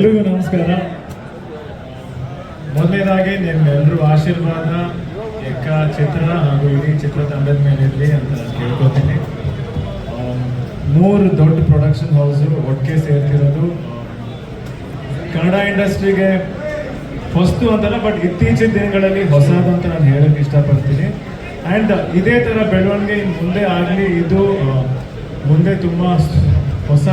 ಎಲ್ರಿಗೂ ನಮಸ್ಕಾರ. ಮೊದಲನೇದಾಗಿ ನಿಮ್ಮೆಲ್ಲರೂ ಆಶೀರ್ವಾದ ಎಕ್ಕ ಚಿತ್ರ ಹಾಗೂ ಇಡೀ ಚಿತ್ರತಂಡದ ಮೇಲೆ ಇರಲಿ ಅಂತ ಕೇಳ್ಕೊತೀನಿ. ಮೂರು ದೊಡ್ಡ ಪ್ರೊಡಕ್ಷನ್ ಹೌಸು ಒಟ್ಟಿಗೆ ಸೇರ್ತಿರೋದು ಕನ್ನಡ ಇಂಡಸ್ಟ್ರಿಗೆ ಹೊಸ್ತು ಅಂತಲ್ಲ ಬಟ್ ಇತ್ತೀಚಿನ ದಿನಗಳಲ್ಲಿ ಹೊಸದು ಅಂತ ನಾನು ಹೇಳಕ್ಕೆ ಇಷ್ಟಪಡ್ತೀನಿ. ಆ್ಯಂಡ್ ಇದೇ ಥರ ಬೆಳವಣಿಗೆ ಮುಂದೆ ಆಗಲಿ, ಇದು ಮುಂದೆ ತುಂಬ ಹೊಸ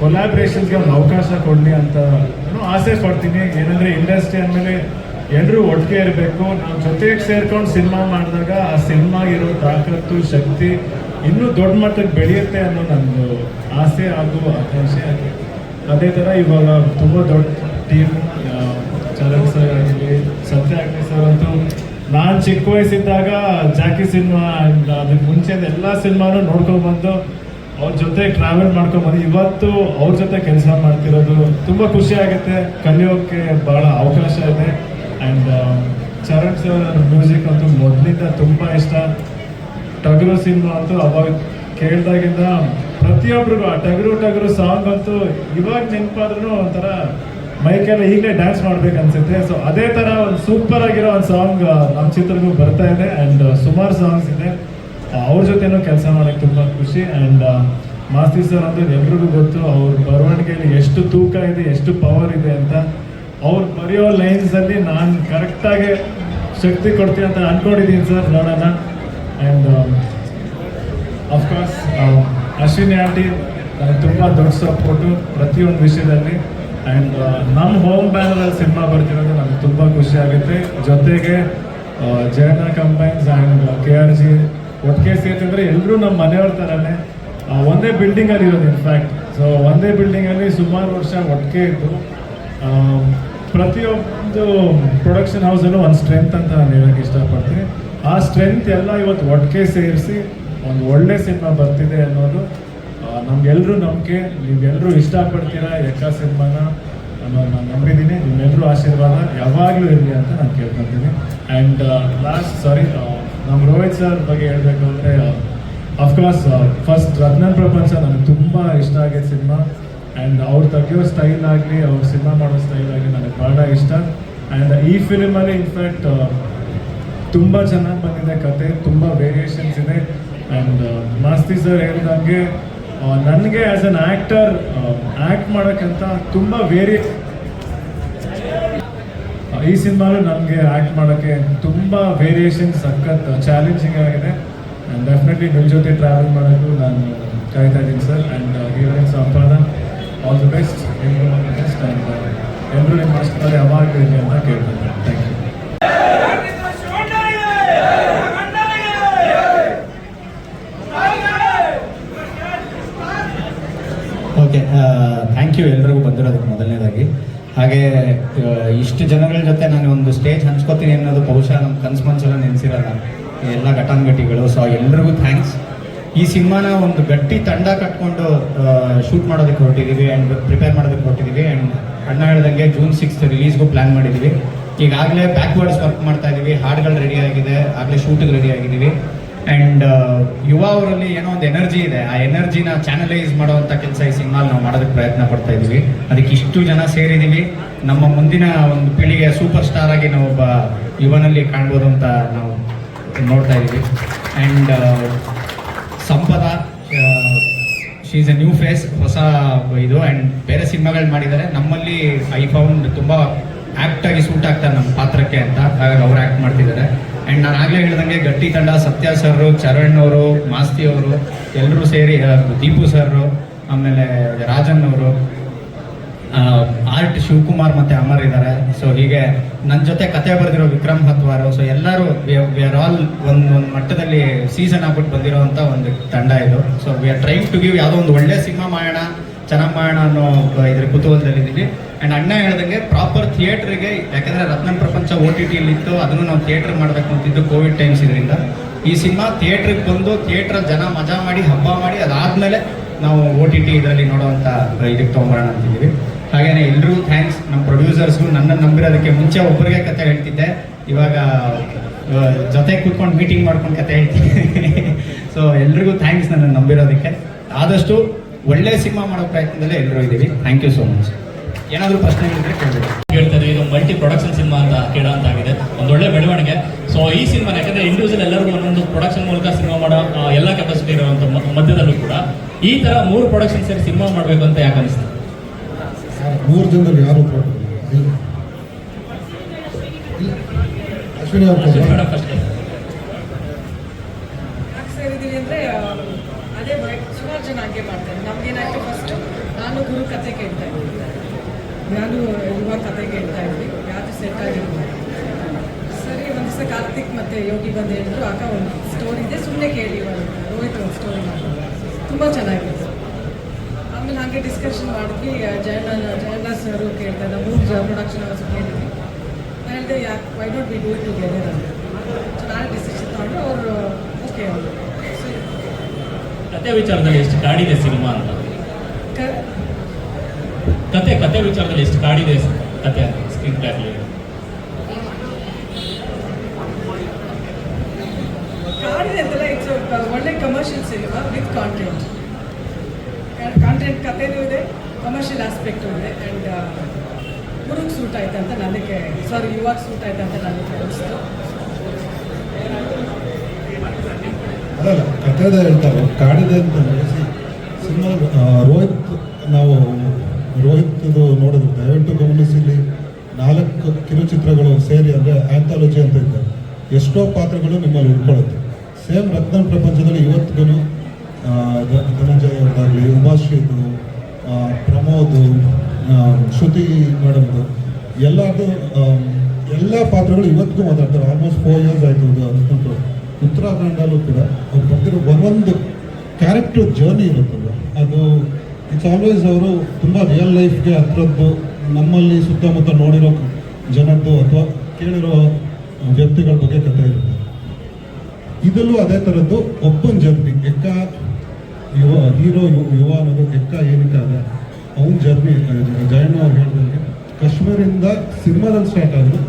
ಕೊಲಾಬ್ರೇಷನ್ಸ್ಗೆ ಒಂದು ಅವಕಾಶ ಕೊಡಲಿ ಅಂತ ನಾನು ಆಸೆ ಪಡ್ತೀನಿ. ಏನಂದರೆ ಇಂಡಸ್ಟ್ರಿ ಅಂದಮೇಲೆ ಎಲ್ಲರೂ ಒಟ್ಟಿಗೆ ಇರಬೇಕು. ನಾವು ಜೊತೆಗೆ ಸೇರ್ಕೊಂಡು ಸಿನಿಮಾ ಮಾಡಿದಾಗ ಆ ಸಿನಿಮಾಗಿರೋ ತಾಕತ್ತು, ಶಕ್ತಿ ಇನ್ನೂ ದೊಡ್ಡ ಮಟ್ಟಕ್ಕೆ ಬೆಳೆಯುತ್ತೆ ಅನ್ನೋ ನಂದು ಆಸೆ ಹಾಗೂ ಆಕಾಂಕ್ಷೆ ಅದೇ ಥರ ಇವಾಗ ತುಂಬ ದೊಡ್ಡ ಟೀಮ್ ಚರಣ್ ಸರ್ ಆಗಲಿ, ಸತ್ಯ ಆಗಲಿ ಸರ್ ಅಂತೂ ನಾನು ಚಿಕ್ಕ ವಯಸ್ಸಿದ್ದಾಗ ಜಾಕಿ ಸಿನಿಮಾ ಅದಕ್ಕೆ ಮುಂಚೆ ಎಲ್ಲ ಸಿನಿಮಾನು ನೋಡ್ಕೊಂಡು ಬಂದು ಅವ್ರ ಜೊತೆ ಟ್ರಾವೆಲ್ ಮಾಡ್ಕೊಂಡ್ಬಂದು ಇವತ್ತು ಅವ್ರ ಜೊತೆ ಕೆಲಸ ಮಾಡ್ತಿರೋದು ತುಂಬ ಖುಷಿ ಆಗುತ್ತೆ. ಕಲಿಯೋಕ್ಕೆ ಬಹಳ ಅವಕಾಶ ಇದೆ. ಆ್ಯಂಡ್ ಚರಣ್ ಸರ್ ಮ್ಯೂಸಿಕ್ ಅಂತೂ ಮೊದಲಿಂದ ತುಂಬ ಇಷ್ಟ. ಟಗರು ಸಿನಿಮಾ ಅಂತೂ ಅವಾಗ ಕೇಳಿದಾಗಿಂದ ಪ್ರತಿಯೊಬ್ಬರಿಗೂ ಆ ಟಗರು ಟಗರು ಸಾಂಗ್ ಅಂತೂ ಇವಾಗ ನೆನಪಾದ್ರೂ ಒಂಥರ ಮೈಕೆಲ್ಲ ಈಗಲೇ ಡ್ಯಾನ್ಸ್ ಮಾಡ್ಬೇಕು ಅನ್ಸುತ್ತೆ. ಸೊ ಅದೇ ಥರ ಒಂದು ಸೂಪರ್ ಆಗಿರೋ ಒಂದು ಸಾಂಗ್ ನಮ್ಮ ಚಿತ್ರಗೂ ಬರ್ತಾ ಇದೆ. ಆ್ಯಂಡ್ ಸುಮಾರು ಸಾಂಗ್ಸ್ ಇದೆ. ಅವ್ರ ಜೊತೆನೂ ಕೆಲಸ ಮಾಡೋಕ್ಕೆ ತುಂಬ ಖುಷಿ ಆ್ಯಂಡ್ ಮಾಸ್ತಿ ಸರ್ ಅಂದ್ರೆ ಎಲ್ರಿಗೂ ಗೊತ್ತು ಅವ್ರ ಬರವಣಿಗೆಯಲ್ಲಿ ಎಷ್ಟು ತೂಕ ಇದೆ, ಎಷ್ಟು ಪವರ್ ಇದೆ ಅಂತ. ಅವ್ರು ಬರೆಯೋ ಲೈನ್ಸಲ್ಲಿ ನಾನು ಕರೆಕ್ಟಾಗಿ ಶಕ್ತಿ ಕೊಡ್ತೀನಿ ಅಂತ ಅನ್ಕೊಂಡಿದ್ದೀನಿ ಸರ್ ನೋಡೋಣ. ಆ್ಯಂಡ್ ಅಫ್ಕೋರ್ಸ್ ಅಶ್ವಿನಿ ಆಂಟಿ ತುಂಬ ದೊಡ್ಡ ಸಪೋರ್ಟು ಪ್ರತಿಯೊಂದು ವಿಷಯದಲ್ಲಿ. ಆ್ಯಂಡ್ ನಮ್ಮ ಹೋಮ್ ಬ್ಯಾನರಲ್ಲಿ ಸಿನಿಮಾ ಬರ್ತಿರೋದು ನನಗೆ ತುಂಬ ಖುಷಿ ಆಗುತ್ತೆ. ಜೊತೆಗೆ Jayanna combines and K R G ಒಟ್ಟಿಗೆ ಸೇರ್ತಿದ್ರೆ ಎಲ್ಲರೂ ನಮ್ಮ ಮನೆಯವ್ರ ಥರನೇ ಒಂದೇ ಬಿಲ್ಡಿಂಗಲ್ಲಿ ಇರೋದು ಇನ್ಫ್ಯಾಕ್ಟ್ ಸೊ ಒಂದೇ ಬಿಲ್ಡಿಂಗಲ್ಲಿ ಸುಮಾರು ವರ್ಷ ಒಟ್ಟಿಗೆ ಇದ್ದು ಪ್ರತಿಯೊಂದು ಪ್ರೊಡಕ್ಷನ್ ಹೌಸಲ್ಲೂ ಒಂದು ಸ್ಟ್ರೆಂತ್ ಅಂತ ನಾನು ಹೇಳೋಕ್ಕೆ ಇಷ್ಟಪಡ್ತೀನಿ. ಆ ಸ್ಟ್ರೆಂತ್ ಎಲ್ಲ ಇವತ್ತು ಒಟ್ಟಿಗೆ ಸೇರಿಸಿ ಒಂದು ಒಳ್ಳೆ ಸಿನಿಮಾ ಬರ್ತಿದೆ ಅನ್ನೋದು ನಮ್ಗೆಲ್ಲರೂ ನಂಬಿಕೆ. ನೀವೆಲ್ಲರೂ ಇಷ್ಟಪಡ್ತೀರಾ ಎಕ್ಕ ಸಿನಿಮಾನ ಅನ್ನೋದು ನಾನು ನಂಬಿದ್ದೀನಿ. ನಿಮ್ಮೆಲ್ಲರೂ ಆಶೀರ್ವಾದ ಯಾವಾಗಲೂ ಇರಲಿ ಅಂತ ನಾನು ಕೇಳ್ಕೊತೀನಿ ಆ್ಯಂಡ್ ಲಾಸ್ಟ್ ಸಾರಿ ನಮ್ಮ ರೋಹಿತ್ ಸರ್ ಬಗ್ಗೆ ಹೇಳಬೇಕು ಅಂದರೆ ಅಫ್ಕೋರ್ಸ್ ಫಸ್ಟ್ ರತ್ನನ್ ಪ್ರಪಂಚ ನನಗೆ ತುಂಬ ಇಷ್ಟ ಆಗಿದೆ ಸಿನಿಮಾ. ಆ್ಯಂಡ್ ಅವ್ರು ತೆಗಿಯೋ ಸ್ಟೈಲ್ ಆಗಲಿ, ಅವ್ರು ಸಿನಿಮಾ ಮಾಡೋ ಸ್ಟೈಲ್ ಆಗಲಿ ನನಗೆ ಬಹಳ ಇಷ್ಟ. ಆ್ಯಂಡ್ ಈ ಫಿಲಿಮಲ್ಲಿ ಇನ್ಫ್ಯಾಕ್ಟ್ ತುಂಬ ಚೆನ್ನಾಗಿ ಬಂದಿದೆ ಕತೆ, ತುಂಬ ವೇರಿಯೇಷನ್ಸ್ ಇದೆ. ಆ್ಯಂಡ್ ಮಾಸ್ತಿ ಸರ್ ಹೇಳಿದಂಗೆ ನನಗೆ ಆ್ಯಸ್ ಅನ್ ಆ್ಯಕ್ಟರ್ ಆ್ಯಕ್ಟ್ ಮಾಡೋಕ್ಕಂತ ತುಂಬ ವೇರಿ ಈ ಸಿನಿಮಾಲು ನನಗೆ ಆ್ಯಕ್ಟ್ ಮಾಡೋಕ್ಕೆ ತುಂಬ ವೇರಿಯೇಷನ್ ಸಖತ್ ಚಾಲೆಂಜಿಂಗ್ ಆಗಿದೆ. ಆ್ಯಂಡ್ ಡೆಫಿನೆಟ್ಲಿ ನಿಮ್ಮ ಜೊತೆ ಟ್ರಾವೆಲ್ ಮಾಡೋಕ್ಕೂ ನಾನು ಕಾಯ್ತಾ ಇದ್ದೀನಿ sir and heroine Sampada all the best ಎಲ್ಲರೂ ಬೆಸ್ಟ್ ಆ್ಯಂಡ್ ಎಲ್ಲರೂ ನಿಮ್ಮ ಅಷ್ಟರಲ್ಲಿ ಅವಾರ್ಡ್ ಇರಲಿ ಅಂತ ಕೇಳ್ತೀನಿ. Thank you okay thank you ಎಲ್ರಿಗೂ ಬಂದಿರೋದಕ್ಕೆ ಮೊದಲನೇದಾಗಿ. ಹಾಗೆ ಇಷ್ಟು ಜನಗಳ ಜೊತೆ ನಾನು ಒಂದು ಸ್ಟೇಜ್ ಹಂಚ್ಕೋತೀನಿ ಅನ್ನೋದು ಬಹುಶಃ ನಮ್ಮ ಕನ್ಸು ಮನ್ಸೆಲ್ಲ ನೆನೆಸಿರಲ್ಲ. ಎಲ್ಲ ಘಟಾನುಘಟಿಗಳು. ಸೊ ಎಲ್ರಿಗೂ ಥ್ಯಾಂಕ್ಸ್ ಈ ಸಿನಿಮಾನ ಒಂದು ಗಟ್ಟಿ ತಂಡ ಕಟ್ಕೊಂಡು ಶೂಟ್ ಮಾಡೋದಕ್ಕೆ ಹೊರಟಿದ್ದೀವಿ ಆ್ಯಂಡ್ ಪ್ರಿಪೇರ್ ಮಾಡೋದಕ್ಕೆ ಹೊರಟಿದ್ದೀವಿ ಆ್ಯಂಡ್ ಅಣ್ಣ ಹೇಳ್ದಂಗೆ ಜೂನ್ ಸಿಕ್ಸ್ತ್ ರಿಲೀಸ್ಗೂ ಪ್ಲ್ಯಾನ್ ಮಾಡಿದ್ದೀವಿ ಈಗಾಗಲೇ ಬ್ಯಾಕ್ವರ್ಡ್ಸ್ ವರ್ಕ್ ಮಾಡ್ತಾ ಇದ್ದೀವಿ ಹಾಡುಗಳು ರೆಡಿ ಆಗಿದೆ. ಆಗಲೇ ಶೂಟಿಗೆ ರೆಡಿ ಆಗಿದ್ದೀವಿ. ಆ್ಯಂಡ್ ಯುವ ಅವರಲ್ಲಿ ಏನೋ ಒಂದು ಎನರ್ಜಿ ಇದೆ. ಆ ಎನರ್ಜಿನ ಚಾನಲೈಸ್ ಮಾಡುವಂಥ ಕೆಲಸ ಈ ಸಿನಿಮಾ ನಾವು ಮಾಡೋದಕ್ಕೆ ಪ್ರಯತ್ನ ಪಡ್ತಾ ಇದ್ದೀವಿ ಅದಕ್ಕೆ ಇಷ್ಟು ಜನ ಸೇರಿದ್ದೀವಿ ನಮ್ಮ ಮುಂದಿನ ಒಂದು ಪೀಳಿಗೆ ಸೂಪರ್ ಸ್ಟಾರ್ ಆಗಿ ನಾವು ಒಬ್ಬ ಯುವನಲ್ಲಿ ಕಾಣ್ಬೋದು ಅಂತ ನಾವು ನೋಡ್ತಾ ಇದ್ದೀವಿ. And Sampada she's a new face ಹೊಸ ಇದು. ಆ್ಯಂಡ್ ಬೇರೆ ಸಿನಿಮಾಗಳು ಮಾಡಿದ್ದಾರೆ. ನಮ್ಮಲ್ಲಿ ಐ ಫೌಂಡ್ ತುಂಬ ಆ್ಯಕ್ಟಾಗಿ ಸೂಟ್ ಆಗ್ತಾರೆ ನಮ್ಮ ಪಾತ್ರಕ್ಕೆ ಅಂತ. ಹಾಗಾಗಿ ಅವ್ರು ಆ್ಯಕ್ಟ್ ಮಾಡ್ತಿದ್ದಾರೆ. ಆ್ಯಂಡ್ ನಾನು ಆಗಲೇ ಹೇಳ್ದಂಗೆ ಗಟ್ಟಿ ತಂಡ, ಸತ್ಯ ಸರ್ ಚರಣ್ ಅವರು, ಮಾಸ್ತಿ ಅವರು ಎಲ್ಲರೂ ಸೇರಿ ದೀಪು ಸರ್ ಆಮೇಲೆ ರಾಜನ್ ಅವರು ಆರ್ಟ್ ಶಿವಕುಮಾರ್ ಮತ್ತೆ ಅಮರ್ ಇದ್ದಾರೆ ಸೊ ಹೀಗೆ ನನ್ನ ಜೊತೆ ಕತೆ ಬರೆದಿರೋ ವಿಕ್ರಮ್ ಹತ್ವಾರು ಸೊ ಎಲ್ಲರೂ ವಿ ಆರ್ ಆಲ್ ಒಂದು ಒಂದು ಮಟ್ಟದಲ್ಲಿ ಸೀಸನ್ ಆಗ್ಬಿಟ್ಟು ಬಂದಿರೋವಂಥ ಒಂದು ತಂಡ ಇದು. So we are to give ಯಾವುದೋ ಒಂದು ಒಳ್ಳೆ ಸಿನಿಮಾ ಮಾಡೋಣ, ಚೆನ್ನಾಗಿ ಮಾಡೋಣ ಅನ್ನೋ ಇದ್ರ ಕುತೂಹಲದಲ್ಲಿದ್ದೀವಿ. ಆ್ಯಂಡ್ ಅಣ್ಣ ಹೇಳ್ದಂಗೆ ಪ್ರಾಪರ್ ಥಿಯೇಟ್ರಿಗೆ ಯಾಕಂದರೆ ರತ್ನಂ ಪ್ರಪಂಚ ಓ ಟಿ ಟಿಯಲ್ಲಿ ಇತ್ತು ಅದನ್ನು ನಾವು ಥಿಯೇಟ್ರ್ ಮಾಡಬೇಕು ಅಂತಿದ್ದು ಕೋವಿಡ್ ಟೈಮ್ಸ್ ಇದರಿಂದ. ಈ ಸಿನಿಮಾ ಥಿಯೇಟ್ರಿಗೆ ಬಂದು ಥಿಯೇಟರ್ ಜನ ಮಜಾ ಮಾಡಿ, ಹಬ್ಬ ಮಾಡಿ, ಅದಾದಮೇಲೆ ನಾವು ಓ ಟಿ ಟಿ ಇದರಲ್ಲಿ ನೋಡೋವಂಥ ಇದಕ್ಕೆ ತೊಗೊಂಬರೋಣ ಅಂತಿದ್ದೀವಿ. ಹಾಗೆಯೇ ಎಲ್ರಿಗೂ ಥ್ಯಾಂಕ್ಸ್ ನಮ್ಮ ಪ್ರೊಡ್ಯೂಸರ್ಸ್ಗೂ ನನ್ನನ್ನು ನಂಬಿರೋದಕ್ಕೆ ಮುಂಚೆ ಒಬ್ಬರಿಗೆ ಕತೆ ಹೇಳ್ತಿದ್ದೆ. ಇವಾಗ ಜೊತೆ ಕೂತ್ಕೊಂಡು ಮೀಟಿಂಗ್ ಮಾಡ್ಕೊಂಡು ಕತೆ ಹೇಳ್ತೀನಿ ಸೊ ಎಲ್ರಿಗೂ ಥ್ಯಾಂಕ್ಸ್ ನನ್ನನ್ನು ನಂಬಿರೋದಕ್ಕೆ. ಆದಷ್ಟು ಒಳ್ಳೆ ಸಿನಿಮಾ ಮಾಡೋ ಪ್ರಯತ್ನದಲ್ಲೇ ಎಲ್ಲರೂ ಇದ್ದೀವಿ. ಥ್ಯಾಂಕ್ ಯು ಸೋ ಮಚ್ ಏನಾದರೂ ಪ್ರಶ್ನೆಗಳಿದ್ರೆ ಕೇಳಬೇಕು. ಹೇಳ್ತಾರೆ ಇದು ಮಲ್ಟಿ ಪ್ರೊಡಕ್ಷನ್ ಸಿನಿಮಾ ಅಂತ ಕೇಳೋ ಅಂತ ಆಗಿದೆ. ಒಂದು ಒಳ್ಳೆ ಬೆಳವಣಿಗೆ. ಸೊ ಈ ಸಿನಿಮಾ ಯಾಕಂದ್ರೆ ಇಂಡಿವಿಜುವಲ್ ಎಲ್ಲರಿಗೂ ಒಂದೊಂದು ಪ್ರೊಡಕ್ಷನ್ ಮೂಲಕ ಸಿನಿಮಾ ಮಾಡೋ ಆ, ಎಲ್ಲ ಕೆಪಾಸಿಟಿ ಇರುವಂತ ಮಧ್ಯದಲ್ಲೂ ಕೂಡ ಈ ತರ ಮೂರು ಪ್ರೊಡಕ್ಷನ್ ಸೇರಿ ಸಿನಿಮಾ ಮಾಡಬೇಕು ಅಂತ ಯಾಕೆ ಅನಿಸ್ತದೆ ಮೂರು ಜನರಲ್ಲಿ ಯಾರು. ಅಶ್ವಿನಿ ಅವ್ರ ಅದೇ ಸುಮಾರು ಜನ ಹಂಗೆ ಮಾಡ್ತಾರೆ. ಏನಾಯ್ತು ಫಸ್ಟ್ ನಾನು ಗುರು ಕಥೆ ಕೇಳ್ತಾ ಇದ್ದೆ. ನಾನು ಯುವ ಕತೆ ಕೇಳ್ತಾ ಇದ್ದೀನಿ. ಯಾವುದು ಸೆಟ್ ಆಗಿರ್ಬೋದು ಸರಿ ಒಂದು ದಿವಸ ಕಾರ್ತಿಕ್ ಮತ್ತು ಯೋಗಿ ಬಂದು ಹೇಳಿದ್ರು. ಆಗ ಒಂದು ಸ್ಟೋರಿ ಇದೆ. ಸುಮ್ಮನೆ ಕೇಳಿ ರೋಹಿತ್ ಒಂದು ಸ್ಟೋರಿ ಮಾಡಿ ತುಂಬ ಚೆನ್ನಾಗಿತ್ತು ಆಮೇಲೆ ಹಾಗೆ ಡಿಸ್ಕಷನ್ ಮಾಡಿದ್ವಿ. ಜಯಣ್ಣ ಜಯಣ್ಣ ಸರ್ ಕೇಳ್ತಾರೆ ಮೂರು ಪ್ರೊಡಕ್ಷನ್ ಹೌಸ್ ಕೇಳಿದ್ವಿ ನಾನು ಹೇಳಿದೆ ಯಾಕೆ why don't be do it together ಅಂತ. ಸೊ ನಾನು ಡಿಸಿಷನ್ ತಗೊಂಡು ಅವರು ಓಕೆ ಅವರು. ಕತೆ ವಿಚಾರದಲ್ಲಿ ಎಷ್ಟು ಕಾಡಿದೆ ಸಿನಿಮಾ ಅಂತ? ಕತೆ ಕತೆ ವಿಚಾರದಲ್ಲಿ ಎಷ್ಟು ಕಾಡಿದೆ ಕತೆ ಸ್ಕ್ರೀನ್ ಪ್ಲೇ ಆಗಲಿ ಕಾಡಿದೆ ಅಂತಲ್ಲ ಇಟ್ಸ್ ಒಳ್ಳೆ commercial cinema with content content ಕಥೆನೂ ಇದೆ ಕಮರ್ಷಿಯಲ್ ಆಸ್ಪೆಕ್ಟು ಇದೆ ಆ್ಯಂಡ್ ಹುಡುಗ ಸೂಟ್ ಆಯ್ತು ಅಂತ ನನಗೆ ಸಾರಿ ಯುವಾಗ ಸೂಟ್ ಆಯ್ತು ಅಂತ ನನಗೆ ಅನಿಸ್ತು ಅಲ್ಲ ಕಥೆದ ಹೇಳ್ತಾರೆ ಕಾಡಿದೆ ಅಂತ ಸಿನಿಮಾ ರೋಹಿತ್ ನಾವು ರೋಹಿತ್ದು ನೋಡಿದ್ರೆ ದಯವಿಟ್ಟು ಗಮನಿಸಿ ಇಲ್ಲಿ ನಾಲ್ಕು ಕಿರುಚಿತ್ರಗಳು ಸೇರಿ ಅಂದರೆ ಆಂಥಾಲಜಿ ಅಂತ ಇದ್ದಾರೆ ಎಷ್ಟೋ ಪಾತ್ರಗಳು ನಿಮ್ಮಲ್ಲಿ ಉಳ್ಕೊಳ್ಳುತ್ತೆ. ಸೇಮ್ ರತ್ನ ಪ್ರಪಂಚದಲ್ಲಿ ಇವತ್ತಿಗೂ ಧನಂಜಯ ಅವ್ರದ್ದಾಗಲಿ ಉಮಾಶ್ರೀದು ಪ್ರಮೋದ್ ಶ್ರುತಿ ಮೇಡಮ್ದು, ಎಲ್ಲರದು ಎಲ್ಲ ಪಾತ್ರಗಳು ಇವತ್ತಿಗೂ ಮಾತಾಡ್ತಾರೆ. ಆಲ್ಮೋಸ್ಟ್ ಫೋರ್ ಇಯರ್ಸ್ ಆಯಿತು ಅದಕ್ಕಂತೂ ಉತ್ತರಾಖಂಡಲ್ಲೂ ಕೂಡ ಅವ್ರು ಬಂದಿರೋ ಒಂದೊಂದು ಕ್ಯಾರೆಕ್ಟರ್ ಜರ್ನಿ ಇರುತ್ತಲ್ಲ ಅದು ಇಟ್ಸ್ ಆಲ್ವೇಸ್ ಅವರು ತುಂಬ ರಿಯಲ್ ಲೈಫ್ಗೆ ಹತ್ರದ್ದು ನಮ್ಮಲ್ಲಿ ಸುತ್ತಮುತ್ತ ನೋಡಿರೋ ಜನದ್ದು ಅಥವಾ ಕೇಳಿರೋ ವ್ಯಕ್ತಿಗಳ ಬಗ್ಗೆ ಕಥೆ ಇರುತ್ತೆ. ಇದಲ್ಲೂ ಅದೇ ಥರದ್ದು ಒಬ್ಬನ ಜರ್ನಿ, ಎಕ್ಕ ಯುವ, ಹೀರೋ ಯುವ ಅನ್ನೋದು ಎಕ್ಕ ಏನಕ್ಕೆ ಅವನ ಜರ್ನಿ ಜಯಣ್ಣ ಅವ್ರು ಹೇಳಿದಂಗೆ ಕಾಶ್ಮೀರಿಂದ ಸಿನಿಮಾದಲ್ಲಿ ಸ್ಟಾರ್ಟ್ ಆದರು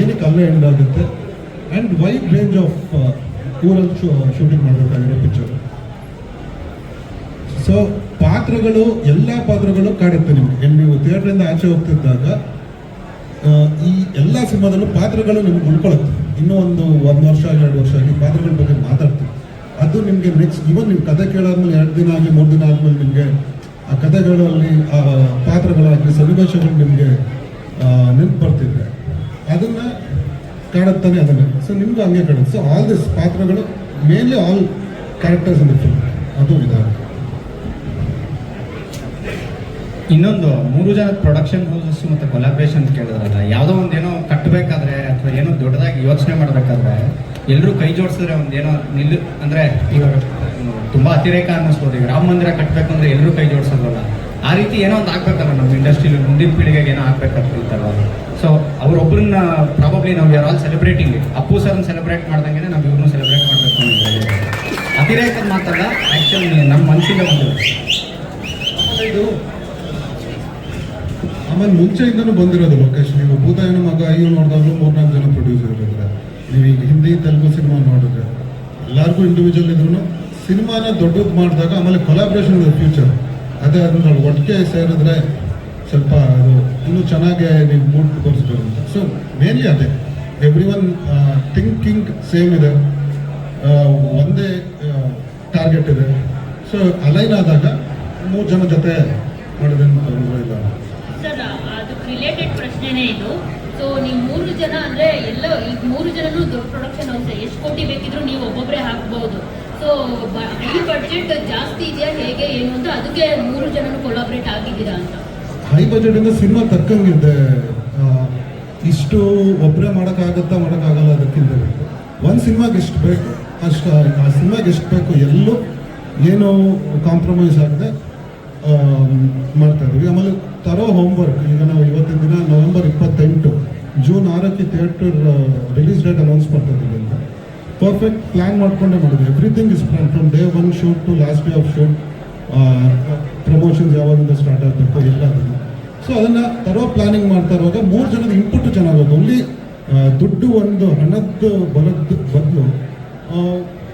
ಏನಕ್ಕೆ ಅಲ್ಲೇ ಎಂಡ್ ಆಗುತ್ತೆ ಆ್ಯಂಡ್ ವೈಡ್ ರೇಂಜ್ ಆಫ್ ಊರಲ್ಲಿ ಶೂಟಿಂಗ್ ಮಾಡಬೇಕಾಗಿರೋ ಪಿಕ್ಚರ್ ಸೊ ಪಾತ್ರಗಳು, ಎಲ್ಲ ಪಾತ್ರಗಳು ಕಾಡುತ್ತೆ ನಿಮಗೆ. ನೀವು ಥಿಯೇಟ್ರಿಂದ ಆಚೆ ಹೋಗ್ತಿದ್ದಾಗ ಈ ಎಲ್ಲ ಸಿನಿಮಾದಲ್ಲೂ ಪಾತ್ರಗಳು ನಿಮ್ಗೆ ಉಳ್ಕೊಳ್ಳುತ್ತೆ ಇನ್ನೂ ಒಂದು ಒಂದು ವರ್ಷ, ಎರಡು ವರ್ಷ ಆಗಿ ಪಾತ್ರಗಳ ಬಗ್ಗೆ ಮಾತಾಡ್ತೀವಿ. ಅದು ನಿಮಗೆ ನೆಕ್ಸ್ಟ್ ಇವನ್ ನೀವು ಕತೆ ಕೇಳಾದ್ಮೇಲೆ ಎರಡು ದಿನ ಆಗಿ, ಮೂರು ದಿನ ಆದ್ಮೇಲೆ ನಿಮಗೆ ಆ ಕಥೆಗಳಲ್ಲಿ ಆ ಪಾತ್ರಗಳಾಗಲಿ ಸನ್ನಿವೇಶಗಳು ನಿಮಗೆ ನೆನಪು ಬರ್ತಿದ್ರೆ ಅದನ್ನ ಕಾಡುತ್ತಾನೆ ಅದನ್ನ. ಸೊ ನಿಮ್ಗೂ ಹಂಗೆ ಕಾಡುತ್ತೆ. ಸೊ ಆಲ್ ದಿಸ್ ಪಾತ್ರಗಳು ಮೇನ್ಲಿ ಆಲ್ ಕ್ಯಾರೆಕ್ಟರ್ಸ್ ಅಂತ ಅದು ವಿಧಾನ. ಇನ್ನೊಂದು ಮೂರು ಜನ ಪ್ರೊಡಕ್ಷನ್ ಹೌಸಸ್ ಮತ್ತು ಕೊಲಾಬ್ರೇಷನ್ ಕೇಳಿದ್ರಲ್ಲ, ಯಾವುದೋ ಒಂದೇನೋ ಕಟ್ಟಬೇಕಾದ್ರೆ ಅಥವಾ ಏನೋ ದೊಡ್ಡದಾಗಿ ಯೋಚನೆ ಮಾಡಬೇಕಾದ್ರೆ ಎಲ್ಲರೂ ಕೈ ಜೋಡಿಸಿದ್ರೆ ಒಂದೇನೋ ನಿಲ್ಲು, ಅಂದರೆ ಇವಾಗ ತುಂಬ ಅತಿರೇಕ ಅನ್ನಿಸ್ಬೋದು. ಈಗ ರಾಮ ಮಂದಿರ ಕಟ್ಟಬೇಕು ಅಂದರೆ ಎಲ್ಲರೂ ಕೈ ಜೋಡಿಸೋದಲ್ಲ. ಆ ರೀತಿ ಏನೋ ಒಂದು ಆಗ್ಬೇಕಲ್ಲ ನಮ್ಮ ಇಂಡಸ್ಟ್ರಿಲಿ ಮುಂದಿನ ಪೀಳಿಗೆಗೆ ಏನೋ ಆಗ್ಬೇಕಂತಿರ್ತಾರಲ್ಲ ಸೊ ಅವರೊಬ್ಬರನ್ನ ಪ್ರಾಬಬ್ಲಿ ನಾವು ಯಾರು all celebrating Appu sir celebrate ಮಾಡ್ದಂಗೆ ನಾವು ಇವ್ರನ್ನೂ ಸೆಲೆಬ್ರೇಟ್ ಮಾಡಬೇಕು ಅಂತ ಅತಿರೇಕದ ಮಾತಲ್ಲ ಆ್ಯಕ್ಚುಲಿ ನಮ್ಮ ಮನಸ್ಸಿಗೆ ಒಂದು ಇದು ಆಮೇಲೆ ಮುಂಚೆಯಿಂದನೂ ಬಂದಿರೋದು ಲೋಕೇಶ್. ನೀವು ಭೂತಾಯನ ಮಗ ಅಯ್ಯೋ ನೋಡಿದಾಗಲೂ ಮೂರ್ನಾಲ್ಕು ಜನ ಪ್ರೊಡ್ಯೂಸರ್ ಇದ್ದಾರೆ ನೀವು ಈಗ ಹಿಂದಿ, ತೆಲುಗು ಸಿನಿಮಾ ನೋಡಿದ್ರೆ, ಎಲ್ಲರಿಗೂ ಇಂಡಿವಿಜುವಲ್ ಇದ್ರು ಸಿನಿಮಾನ ದೊಡ್ಡದು ಮಾಡಿದಾಗ ಆಮೇಲೆ ಕೊಲಾಬ್ರೇಷನ್ ಇದೆ ಫ್ಯೂಚರ್ ಅದೇ ಅದನ್ನ ಒಟ್ಟಿಗೆ ಸೇರಿದ್ರೆ ಸ್ವಲ್ಪ ಅದು ಇನ್ನೂ ಚೆನ್ನಾಗಿ ನೀವು ಮೂಡ್ ತೋರಿಸ್ಬೋದು ಅಂತ ಸೊ ಮೇನ್ಲಿ ಅದೇ. ಎವ್ರಿ ಒನ್ ಥಿಂಕಿಂಗ್ ಸೇಮ್ ಇದೆ. ಒಂದೇ ಟಾರ್ಗೆಟ್ ಇದೆ. ಸೊ ಅಲೈನ್ ಆದಾಗ ಮೂರು ಜನ ಜೊತೆ ಮಾಡಿದ್ರೆ ಅಂತ ಇಲ್ಲ. ಪ್ರಶ್ನೆನೇ ಇದು. ಸೊ ನೀವು ಮೂರು ಜನ ಅಂದ್ರೆ ಎಲ್ಲ ಈಗ ಮೂರು ಜನನು ದೊಡ್ಡ ಪ್ರೊಡಕ್ಷನ್ ಹೌಸ್ ಎಷ್ಟು ಕೋಟಿ ಬೇಕಿದ್ರು ನೀವು ಒಬ್ಬೊಬ್ಬರೇ ಹಾಕ್ಬಹುದು ಸೊ ಈ ಬಜೆಟ್ ಜಾಸ್ತಿ ಇದೆಯಾ, ಹೇಗೆ, ಏನು ಅಂತ ಅದಕ್ಕೆ ಮೂರು ಜನನು ಕೊಲಾಬ್ರೇಟ್ ಆಗಿದ್ದೀರಾ ಅಂತ. ಹೈ ಬಜೆಟ್ ಇಂದ ಸಿನಿಮಾ ತಕ್ಕಂಗಿದೆ. ಇಷ್ಟು ಒಬ್ಬರೇ ಮಾಡೋಕ್ಕಾಗತ್ತಾ ಮಾಡೋಕ್ಕಾಗಲ್ಲ ಅದಕ್ಕಿಂತ ಒಂದು ಸಿನಿಮಾಗೆ ಎಷ್ಟು ಬೇಕು, ಅಷ್ಟು, ಆ ಸಿನಿಮಾಗೆ ಎಷ್ಟು ಬೇಕು ಎಲ್ಲೂ ಏನು ಕಾಂಪ್ರಮೈಸ್ ಆಗದೆ ಮಾಡ್ತಾ ಇದ್ದೀವಿ ಆಮೇಲೆ ತರೋ ಹೋಮ್ವರ್ಕ್ ಈಗ ನಾವು ಇವತ್ತಿನ ದಿನ ನವೆಂಬರ್ ಇಪ್ಪತ್ತೆಂಟು ಜೂನ್ ಆರಕ್ಕೆ ಥಿಯೇಟರ್ ರಿಲೀಸ್ ಡೇಟ್ ಅನೌನ್ಸ್ ಮಾಡ್ತಾ ಇದ್ದೀವಿ ಅಂತ. ಪರ್ಫೆಕ್ಟ್ ಪ್ಲ್ಯಾನ್ ಮಾಡ್ಕೊಂಡೇ ಮಾಡಿದ್ವಿ. Everything is plan from day one shoot to last day of shoot promotions ಯಾವಾಗಿಂದ ಸ್ಟಾರ್ಟ್ ಆಗಬೇಕು ಎಲ್ಲದನ್ನು ಸೊ ಅದನ್ನು ತರೋ ಪ್ಲಾನಿಂಗ್ ಮಾಡ್ತಾ ಇರುವಾಗ ಮೂರು ಜನದ ಇನ್ಪುಟ್ ಚೆನ್ನಾಗೋದು ದುಡ್ಡು ಒಂದು, ಹಣದ್ದು ಬರೋದು ಬದಲು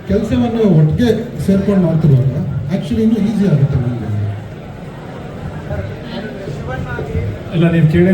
ಕೆಲಸವನ್ನು ಒಟ್ಟಿಗೆ ಸೇರ್ಕೊಂಡು ಮಾಡ್ತಿರುವಾಗ ಆ್ಯಕ್ಚುಲಿ ಇನ್ನೂ ಈಸಿ ಆಗುತ್ತೆ ನಮಗೆ. ಇಲ್ಲ ನೀವು ಕೇಳಿ